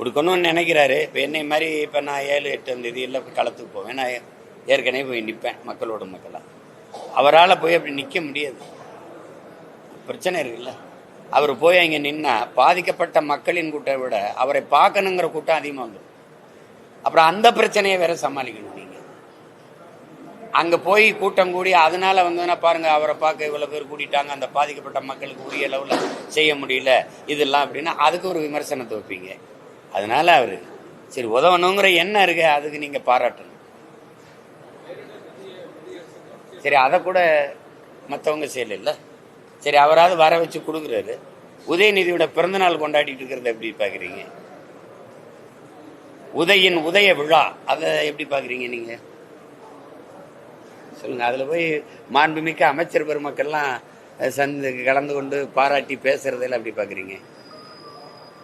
கொடுக்கணும்னு நினைக்கிறாரு. இப்போ என்னை மாதிரி இப்போ நான் ஏழு எட்டாம் தேதியில் களத்துக்கு போவேன் நான் ஏற்கனவே போய் நிற்பேன் மக்களோட மக்களாக அவரால் போய் அப்படி நிற்க முடியாது. பிரச்சனை இருக்குல்ல. அவர் போய் அங்கே நின்னா பாதிக்கப்பட்ட மக்களின் கூட்டம் விட அவரை பார்க்கணுங்கிற கூட்டம் அதிகமாக வந்துடும் அப்புறம் அந்த பிரச்சனையை வேற சமாளிக்கணும் நீங்கள் அங்கே போய் கூட்டம் கூடி அதனால வந்ததுன்னா பாருங்கள் அவரை பார்க்க இவ்வளோ பேர் கூட்டிட்டாங்க அந்த பாதிக்கப்பட்ட மக்களுக்கு உரிய அளவில் செய்ய முடியல இதெல்லாம் அப்படின்னா அதுக்கு ஒரு விமர்சனத்தை வைப்பீங்க. அதனால அவர் சரி உதவணுங்கிற எண்ணம் இருக்கு அதுக்கு நீங்கள் பாராட்டணும். சரி அதை கூட மற்றவங்க செய்யல சரி அவராவது வர வச்சு கொடுக்குறாரு. உதயநிதியோட பிறந்தநாள் கொண்டாடிட்டு இருக்கிறத எப்படி பார்க்குறீங்க உதயின் உதய விழா அதை எப்படி பார்க்குறீங்க நீங்கள் சொல்லுங்க அதில் போய் மாண்புமிக்க அமைச்சர் பெருமக்கள்லாம் சந்து கலந்து கொண்டு பாராட்டி பேசுறதெல்லாம் அப்படி பார்க்குறீங்க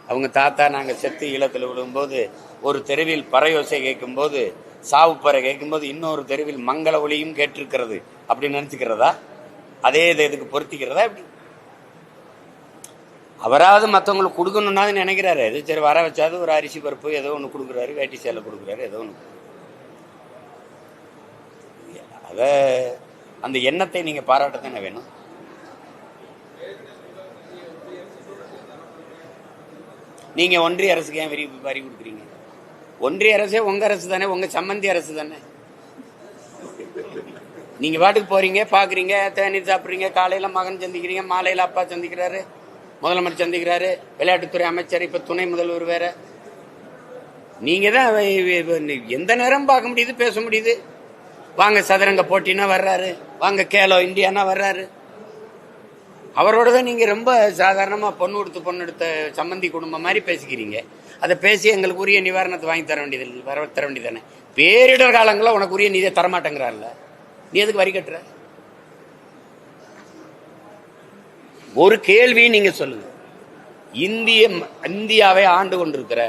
அவங்க தாத்தா நாங்கள் செத்து ஈழத்தில் விழும்போது ஒரு தெருவில் பறையோசை கேட்கும்போது சாவு பறை கேட்கும்போது இன்னொரு தெருவில் மங்கள ஒளியும் கேட்டிருக்கிறது. அப்படின்னு நினச்சிக்கிறதா? அதே இதை இதுக்கு பொருத்திக்கிறதா இப்படி அவராவது மற்றவங்களுக்கு கொடுக்கணும்னாது நினைக்கிறாரு. எது சரி வர வச்சாது ஒரு அரிசி பருப்பு ஏதோ ஒன்று கொடுக்குறாரு வேட்டி சேலை கொடுக்குறாரு ஏதோ ஒன்று அத அந்த எண்ணத்தை நீங்க பாராட்டத்தானே வேணும்? நீங்க ஒன்றிய அரசுக்கு ஏன் வரி வரி கொடுக்குறீங்க? ஒன்றிய அரசே உங்க அரசு தானே உங்க சம்மந்தி அரசு தானே. நீங்க பாட்டுக்கு போறீங்க பாக்குறீங்க தேநீர் சாப்பிடுறீங்க காலையில மகன் சந்திக்கிறீங்க மாலையில அப்பா சந்திக்கிறாரு முதலமைச்சர் சந்திக்கிறாரு விளையாட்டுத்துறை அமைச்சர் இப்ப துணை முதல்வர் வேற. நீங்க தான் எந்த நேரம் பார்க்க முடியுது பேச முடியுது? வாங்க சதுரங்க போட்டினா வர்றாரு வாங்க கேலோ இந்தியானா வர்றாரு. அவரோட தான் நீங்க ரொம்ப சாதாரணமா பொண்ணு கொடுத்து பொண்ணு எடுத்த சம்மந்தி குடும்பம் மாதிரி பேசிக்கிறீங்க. அதை பேசி எங்களுக்கு உரிய நிவாரணத்தை வாங்கி தர வேண்டியது வர தர வேண்டியதானே பேரிடர் காலங்களில் உனக்கு உரிய நிதியை தரமாட்டேங்கிறான்ல நீ எதுக்கு வரி கட்டுற? ஒரு கேள்வி நீங்க சொல்லுங்க. இந்திய இந்தியாவை ஆண்டு கொண்டிருக்கிற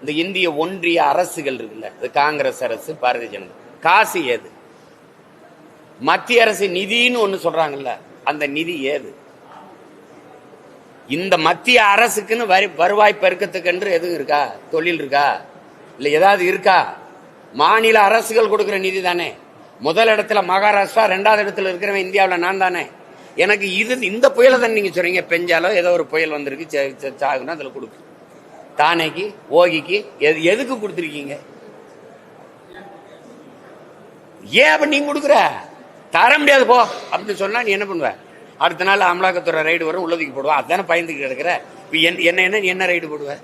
இந்த இந்திய ஒன்றிய அரசுகள் இருக்குல்ல இது காங்கிரஸ் அரசு பாரதிய ஜனதா. காசு ஏது? மத்திய அரசு நிதின்னு ஒன்று சொல்றாங்கல்ல. அந்த நிதி ஏது? இந்த மத்திய அரசுக்குன்னு வரி வருவாய் பெருக்கத்துக்கென்று எதுவும் இருக்கா? தொழில் இருக்கா? இல்லை ஏதாவது இருக்கா? மாநில அரசுகள் கொடுக்குற நிதி தானே. முதல் இடத்துல மகாராஷ்டிரா ரெண்டாவது இடத்துல இருக்கிறவன் இந்தியாவில் நான் தானே. எனக்கு இது இந்த புயலை தான் நீங்கள் சொல்றீங்க. பெஞ்சாலோ ஏதோ ஒரு புயல் வந்திருக்கு சே- சாகுனா அதில் கொடுக்கு. தானேக்கு ஓகிக்கு எது எதுக்கு கொடுத்துருக்கீங்க? ஏன் அப்ப நீங்க கொடுக்குற? தர முடியாது போ. அப்படின்னு சொன்னா நீ என்ன பண்ணுவ? அடுத்த நாள் அமலாக்கத்துறை ரைடு வரும் உள்ளதுக்கு போடுவா. அதானே பயந்துக்கிட்டு இருக்கிற இப்ப என்ன என்ன என்ன நீ என்ன ரைடு போடுவேன்